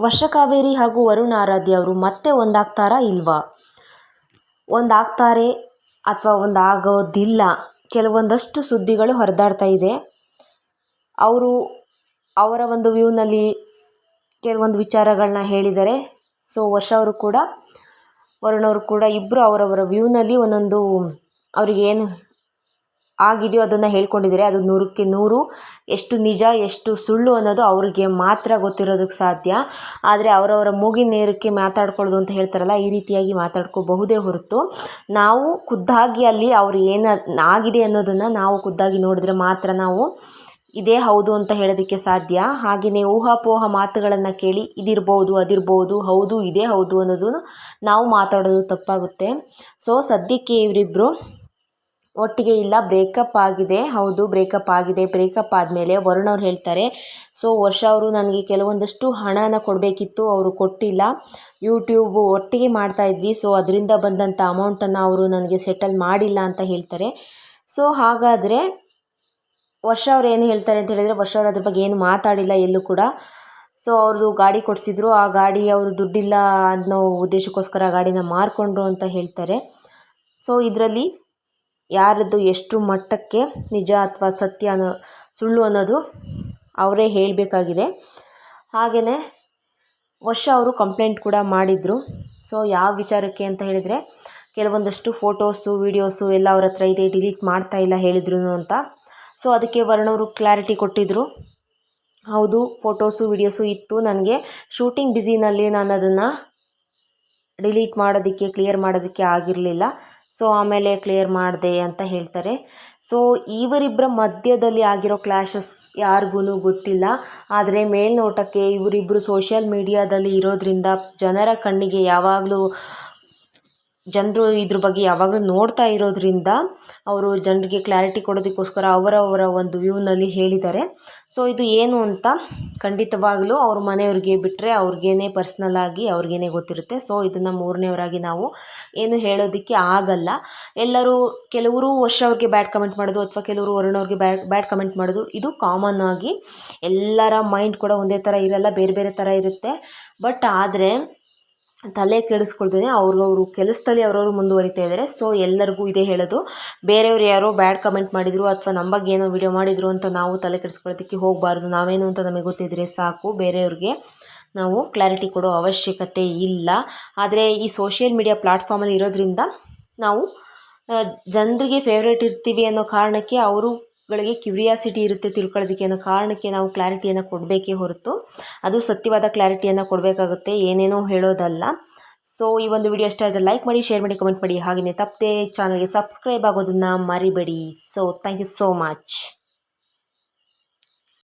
ವರ್ಷಕಾವೇರಿ ಹಾಗೂ ವರುಣ್ ಆರಾಧ್ಯ ಅವರು ಮತ್ತೆ ಒಂದಾಗ್ತಾರಾ ಇಲ್ವಾ? ಒಂದಾಗ್ತಾರೆ ಅಥವಾ ಒಂದಾಗೋದಿಲ್ಲ. ಕೆಲವೊಂದಷ್ಟು ಸುದ್ದಿಗಳು ಹರಿದಾಡ್ತಾ ಇದೆ. ಅವರು ಅವರ ಒಂದು ವ್ಯೂನಲ್ಲಿ ಕೆಲವೊಂದು ವಿಚಾರಗಳನ್ನ ಹೇಳಿದ್ದಾರೆ ಸೊ ವರ್ಷ ಅವರು ಕೂಡ, ವರುಣ್ ಅವರು ಕೂಡ ಇಬ್ಬರು ಅವರವರ ವ್ಯೂನಲ್ಲಿ ಒಂದೊಂದು ಅವ್ರಿಗೆ ಏನು ಆಗಿದೆಯೋ ಅದನ್ನು ಹೇಳ್ಕೊಂಡಿದ್ದಾರೆ. ಅದು ನೂರಕ್ಕೆ ನೂರು. ಎಷ್ಟು ನಿಜ, ಎಷ್ಟು ಸುಳ್ಳು ಅನ್ನೋದು ಅವ್ರಿಗೆ ಮಾತ್ರ ಗೊತ್ತಿರೋದಕ್ಕೆ ಸಾಧ್ಯ. ಆದರೆ ಅವರವರ ಮೂಗಿ ನೇರಕ್ಕೆ ಮಾತಾಡ್ಕೊಳ್ಳೋದು ಅಂತ ಹೇಳ್ತಾರಲ್ಲ, ಈ ರೀತಿಯಾಗಿ ಮಾತಾಡ್ಕೋಬಹುದೇ ಹೊರತು. ನಾವು ಖುದ್ದಾಗಿ ಅಲ್ಲಿ ಅವ್ರು ಏನು ಆಗಿದೆ ಅನ್ನೋದನ್ನು ನಾವು ಖುದ್ದಾಗಿ ನೋಡಿದ್ರೆ ಮಾತ್ರ ನಾವು ಇದೇ ಹೌದು ಅಂತ ಹೇಳೋದಕ್ಕೆ ಸಾಧ್ಯ. ಹಾಗೆಯೇ ಊಹಾಪೋಹ ಮಾತುಗಳನ್ನು ಕೇಳಿ ಇದಿರ್ಬೋದು, ಅದಿರ್ಬೋದು, ಹೌದು, ಇದೇ ಹೌದು ಅನ್ನೋದನ್ನು ನಾವು ಮಾತಾಡೋದು ತಪ್ಪಾಗುತ್ತೆ. ಸೊ ಸದ್ಯಕ್ಕೆ ಇವರಿಬ್ಬರು ಒಟ್ಟಿಗೆ ಇಲ್ಲ ಬ್ರೇಕಪ್ ಆಗಿದೆ. ಹೌದು ಬ್ರೇಕಪ್ ಆಗಿದೆ. ಬ್ರೇಕಪ್ ಆದಮೇಲೆ ವರುಣ್ ಅವ್ರು ಹೇಳ್ತಾರೆ ಸೊ ವರ್ಷ ಅವರು ನನಗೆ ಕೆಲವೊಂದಷ್ಟು ಹಣನ ಕೊಡಬೇಕಿತ್ತು, ಅವರು ಕೊಟ್ಟಿಲ್ಲ. ಯೂಟ್ಯೂಬು ಒಟ್ಟಿಗೆ ಮಾಡ್ತಾ ಇದ್ವಿ. ಸೊ ಅದರಿಂದ ಬಂದಂಥ ಅಮೌಂಟನ್ನು ಅವರು ನನಗೆ ಸೆಟಲ್ ಮಾಡಿಲ್ಲ ಅಂತ ಹೇಳ್ತಾರೆ. ಸೊ ಹಾಗಾದರೆ ವರ್ಷ ಅವ್ರು ಏನು ಹೇಳ್ತಾರೆ ಅಂತ ಹೇಳಿದರೆ, ವರ್ಷ ಅವ್ರು ಅದ್ರ ಬಗ್ಗೆ ಏನು ಮಾತಾಡಿಲ್ಲ ಎಲ್ಲೂ ಕೂಡ. ಸೊ ಅವರು ಗಾಡಿ ಕೊಡಿಸಿದ್ರು. ಆ ಗಾಡಿ ಅವರು ದುಡ್ಡಿಲ್ಲ ಅನ್ನೋ ಉದ್ದೇಶಕ್ಕೋಸ್ಕರ ಗಾಡಿನ ಮಾರಿಕೊಂಡ್ರು ಅಂತ ಹೇಳ್ತಾರೆ. ಸೊ ಇದರಲ್ಲಿ ಯಾರದ್ದು ಎಷ್ಟು ಮಟ್ಟಕ್ಕೆ ನಿಜ ಅಥವಾ ಸತ್ಯ ಅನ್ನೋ ಸುಳ್ಳು ಅನ್ನೋದು ಅವರೇ ಹೇಳಬೇಕಾಗಿದೆ. ಹಾಗೆಯೇ ವರ್ಷ ಅವರು ಕಂಪ್ಲೇಂಟ್ ಕೂಡ ಮಾಡಿದರು. ಸೊ ಯಾವ ವಿಚಾರಕ್ಕೆ ಅಂತ ಹೇಳಿದರೆ, ಕೆಲವೊಂದಷ್ಟು ಫೋಟೋಸು, ವೀಡಿಯೋಸು ಎಲ್ಲ ಅವ್ರ ಹತ್ರ ಇದೆ, ಡಿಲೀಟ್ ಮಾಡ್ತಾ ಇಲ್ಲ ಹೇಳಿದ್ರು ಅಂತ. ಸೊ ಅದಕ್ಕೆ ವರುಣ್ ಅವರು ಕ್ಲಾರಿಟಿ ಕೊಟ್ಟಿದ್ದರು ಹೌದು, ಫೋಟೋಸು, ವೀಡಿಯೋಸು ಇತ್ತು. ನನಗೆ ಶೂಟಿಂಗ್ ಬ್ಯುಸಿನಲ್ಲಿ ನಾನು ಅದನ್ನು ಡಿಲೀಟ್ ಮಾಡೋದಕ್ಕೆ, ಕ್ಲಿಯರ್ ಮಾಡೋದಕ್ಕೆ ಆಗಿರಲಿಲ್ಲ. ಸೊ ಆಮೇಲೆ ಕ್ಲಿಯರ್ ಮಾಡಿದೆ ಅಂತ ಹೇಳ್ತಾರೆ. ಸೊ ಇವರಿಬ್ಬರ ಮಧ್ಯದಲ್ಲಿ ಆಗಿರೋ ಕ್ಲ್ಯಾಶಸ್ ಯಾರಿಗೂ ಗೊತ್ತಿಲ್ಲ. ಆದರೆ ಮೇಲ್ನೋಟಕ್ಕೆ ಇವರಿಬ್ಬರು ಸೋಷಿಯಲ್ ಮೀಡಿಯಾದಲ್ಲಿ ಇರೋದರಿಂದ ಜನರ ಕಣ್ಣಿಗೆ ಯಾವಾಗಲೂ ಜನರು ಇದ್ರ ಬಗ್ಗೆ ಯಾವಾಗಲೂ ನೋಡ್ತಾ ಇರೋದ್ರಿಂದ ಅವರು ಜನರಿಗೆ ಕ್ಲಾರಿಟಿ ಕೊಡೋದಕ್ಕೋಸ್ಕರ ಅವರವರ ಒಂದು ವ್ಯೂನಲ್ಲಿ ಹೇಳಿದ್ದಾರೆ. ಸೊ ಇದು ಏನು ಅಂತ ಖಂಡಿತವಾಗಲೂ ಅವ್ರ ಮನೆಯವ್ರಿಗೆ ಬಿಟ್ಟರೆ ಅವ್ರಿಗೇನೆ ಪರ್ಸ್ನಲ್ ಆಗಿ ಅವ್ರಿಗೇನೆ ಗೊತ್ತಿರುತ್ತೆ. ಸೊ ಇದನ್ನು ಮೂರನೇವರಾಗಿ ನಾವು ಏನು ಹೇಳೋದಕ್ಕೆ ಆಗಲ್ಲ. ಎಲ್ಲರೂ ಕೆಲವರು ವರ್ಷ ಅವ್ರಿಗೆ ಬ್ಯಾಡ್ ಕಮೆಂಟ್ ಮಾಡೋದು ಅಥವಾ ಕೆಲವರು ವರ್ಣವ್ರಿಗೆ ಬ್ಯಾಡ್ ಬ್ಯಾಡ್ ಕಮೆಂಟ್ ಮಾಡೋದು, ಇದು ಕಾಮನ್ ಆಗಿ ಎಲ್ಲರ ಮೈಂಡ್ ಕೂಡ ಒಂದೇ ಥರ ಇರಲ್ಲ, ಬೇರೆ ಬೇರೆ ಥರ ಇರುತ್ತೆ. ಬಟ್ ಆದರೆ ತಲೆ ಕೆಡಿಸ್ಕೊಳ್ತೇನೆ ಅವ್ರವ್ರ ಕೆಲಸದಲ್ಲಿ ಅವ್ರವರು ಮುಂದುವರಿತಾ ಇದ್ದಾರೆ. ಸೊ ಎಲ್ಲರಿಗೂ ಇದೇ ಹೇಳೋದು. ಬೇರೆಯವ್ರು ಯಾರೋ ಬ್ಯಾಡ್ ಕಮೆಂಟ್ ಮಾಡಿದರು ಅಥವಾ ನಮ್ಮ ಬಗ್ಗೆ ಏನೋ ವಿಡಿಯೋ ಮಾಡಿದರು ಅಂತ ನಾವು ತಲೆ ಕೆಡಿಸ್ಕೊಳ್ಳೋದಕ್ಕೆ ಹೋಗಬಾರ್ದು. ನಾವೇನು ಅಂತ ನಮಗೆ ಗೊತ್ತಿದ್ರೆ ಸಾಕು. ಬೇರೆಯವ್ರಿಗೆ ನಾವು ಕ್ಲಾರಿಟಿ ಕೊಡೋ ಅವಶ್ಯಕತೆ ಇಲ್ಲ. ಆದರೆ ಈ ಸೋಷಿಯಲ್ ಮೀಡಿಯಾ ಪ್ಲಾಟ್ಫಾರ್ಮಲ್ಲಿ ಇರೋದ್ರಿಂದ ನಾವು ಜನರಿಗೆ ಫೇವ್ರೇಟ್ ಇರ್ತೀವಿ ಅನ್ನೋ ಕಾರಣಕ್ಕೆ ಅವರು ಗಳಿಗೆ ಕ್ಯೂರಿಯಾಸಿಟಿ ಇರುತ್ತೆ ತಿಳ್ಕೊಳ್ಳೋದಕ್ಕೆ ಅನ್ನೋ ಕಾರಣಕ್ಕೆ ನಾವು ಕ್ಲಾರಿಟಿಯನ್ನು ಕೊಡಬೇಕೇ ಹೊರತು. ಅದು ಸತ್ಯವಾದ ಕ್ಲಾರಿಟಿಯನ್ನು ಕೊಡಬೇಕಾಗುತ್ತೆ, ಏನೇನೋ ಹೇಳೋದಲ್ಲ. ಸೊ ಈ ಒಂದು ವಿಡಿಯೋ ಇಷ್ಟ ಆದರೆ ಲೈಕ್ ಮಾಡಿ ಶೇರ್ ಮಾಡಿ ಕಮೆಂಟ್ ಮಾಡಿ. ಹಾಗೆಯೇ ತಪ್ಪದೆ ಚಾನಲ್ಗೆ ಸಬ್ಸ್ಕ್ರೈಬ್ ಆಗೋದನ್ನು ಮರಿಬೇಡಿ. So thank you so much